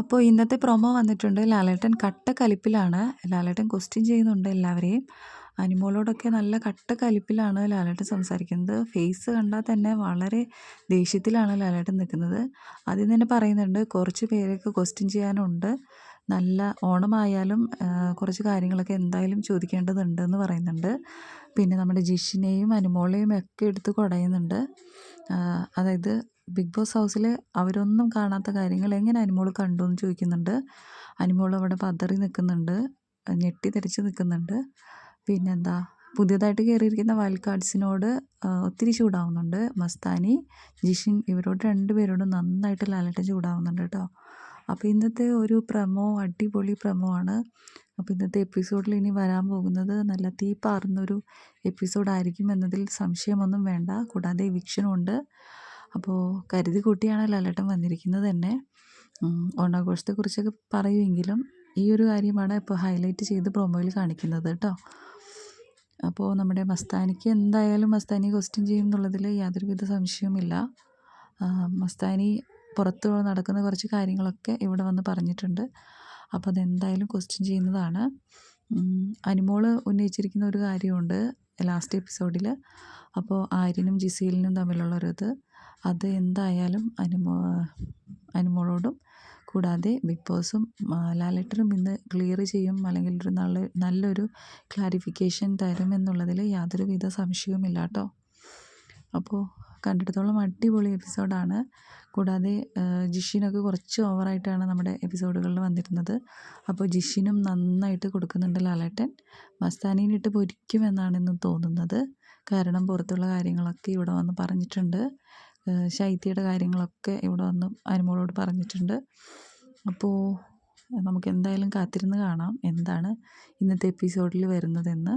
അപ്പോൾ ഇന്നത്തെ പ്രൊമോ വന്നിട്ടുണ്ട്. ലാലേട്ടൻ കട്ട കലിപ്പിലാണ്. ലാലേട്ടൻ ക്വസ്റ്റ്യൻ ചെയ്യുന്നുണ്ട് എല്ലാവരെയും. അനിമോളോടൊക്കെ നല്ല കട്ട കലിപ്പിലാണ് ലാലേട്ടൻ സംസാരിക്കുന്നത്. ഫേസ് കണ്ടാൽ തന്നെ വളരെ ദേഷ്യത്തിലാണ് ലാലേട്ടൻ നിൽക്കുന്നത്. ആദ്യം തന്നെ പറയുന്നുണ്ട് കുറച്ച് പേരൊക്കെ ക്വസ്റ്റ്യൻ ചെയ്യാനുണ്ട്. നല്ല ഓണമായാലും കുറച്ച് കാര്യങ്ങളൊക്കെ എന്തായാലും ചോദിക്കേണ്ടതുണ്ടെന്ന് പറയുന്നുണ്ട്. പിന്നെ നമ്മുടെ ജിഷിനെയും അനുമോളെയും ഒക്കെ എടുത്ത് കുടയുന്നുണ്ട്. അതായത് ബിഗ് ബോസ് ഹൗസിൽ അവരൊന്നും കാണാത്ത കാര്യങ്ങൾ എങ്ങനെ അനുമോൾ കണ്ടു എന്ന് ചോദിക്കുന്നുണ്ട്. അനുമോൾ അവിടെ പതറി നിൽക്കുന്നുണ്ട് ഞെട്ടി തിരിച്ച് നിൽക്കുന്നുണ്ട് പിന്നെന്താ? പുതിയതായിട്ട് കയറിയിരിക്കുന്ന വൈൽഡ് കാർഡ്സിനോട് ഒത്തിരി ചൂടാവുന്നുണ്ട്. മസ്താനി ജിഷിൻ ഇവരോട് രണ്ടുപേരോടും നന്നായിട്ട് ലാലട്ടം ചൂടാവുന്നുണ്ട് കേട്ടോ. അപ്പോൾ ഇന്നത്തെ ഒരു പ്രമോ അടിപൊളി പ്രമോ ആണ്. അപ്പോൾ ഇന്നത്തെ എപ്പിസോഡിൽ ഇനി വരാൻ പോകുന്നത് നല്ല തീ പാറുന്നൊരു എപ്പിസോഡായിരിക്കും എന്നതിൽ സംശയമൊന്നും വേണ്ട. കൂടാതെ വിക്ഷനുണ്ട് അപ്പോൾ കരുതി കൂട്ടിയാണ് ലാലേട്ടൻ വന്നിരിക്കുന്നത് തന്നെ. ഓണാഘോഷത്തെക്കുറിച്ചൊക്കെ പറയുമെങ്കിലും ഈ ഒരു കാര്യമാണ് ഇപ്പോൾ ഹൈലൈറ്റ് ചെയ്ത് പ്രൊമോയിൽ കാണിക്കുന്നത് കേട്ടോ. അപ്പോൾ നമ്മുടെ മസ്താനിക്ക് എന്തായാലും മസ്താനി ക്വസ്റ്റ്യൻ ചെയ്യും എന്നുള്ളതിൽ യാതൊരുവിധ സംശയവുമില്ല. മസ്താനി പുറത്തു നടക്കുന്ന കുറച്ച് കാര്യങ്ങളൊക്കെ ഇവിടെ വന്ന് പറഞ്ഞിട്ടുണ്ട്. അപ്പോൾ അതെന്തായാലും ക്വസ്റ്റ്യൻ ചെയ്യുന്നതാണ്. അനുമോൾ ഉന്നയിച്ചിരിക്കുന്ന ഒരു കാര്യമുണ്ട് ലാസ്റ്റ് എപ്പിസോഡിൽ അപ്പോൾ ആര്യനും ജിസീലിനും തമ്മിലുള്ളൊരിത് അത് എന്തായാലും അനുമോ അനുമോളോടും കൂടാതെ ബിഗ് ബോസും ലാലേട്ടനും ഇന്ന് ക്ലിയർ ചെയ്യും അല്ലെങ്കിൽ ഒരു നല്ല നല്ലൊരു ക്ലാരിഫിക്കേഷൻ തരുമെന്നുള്ളതിൽ യാതൊരുവിധ സംശയവുമില്ല കേട്ടോ. അപ്പോൾ കണ്ടിടത്തോളം അടിപൊളി എപ്പിസോഡാണ്. കൂടാതെ ജിഷിനൊക്കെ കുറച്ച് ഓവറായിട്ടാണ് നമ്മുടെ എപ്പിസോഡുകളിൽ വന്നിരുന്നത്. അപ്പോൾ ജിഷിനും നന്നായിട്ട് കൊടുക്കുന്നുണ്ട് ലാലേട്ടൻ. മസ്താനീനിട്ട് പൊരിക്കുമെന്നാണ് ഇന്ന് തോന്നുന്നത്. കാരണം പുറത്തുള്ള കാര്യങ്ങളൊക്കെ ഇവിടെ വന്ന് പറഞ്ഞിട്ടുണ്ട്. ശൈത്യയുടെ കാര്യങ്ങളൊക്കെ ഇവിടെ വന്ന് അനുമോളോട് പറഞ്ഞിട്ടുണ്ട്. അപ്പോൾ നമുക്ക് എന്തായാലും കാത്തിരുന്ന് കാണാം എന്താണ് ഇന്നത്തെ എപ്പിസോഡിൽ വരുന്നതെന്ന്.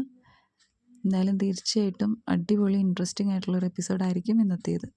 എന്തായാലും തീർച്ചയായിട്ടും അടിപൊളി ഇൻട്രസ്റ്റിംഗ് ആയിട്ടുള്ളൊരു എപ്പിസോഡായിരിക്കും ഇന്നത്തേത്.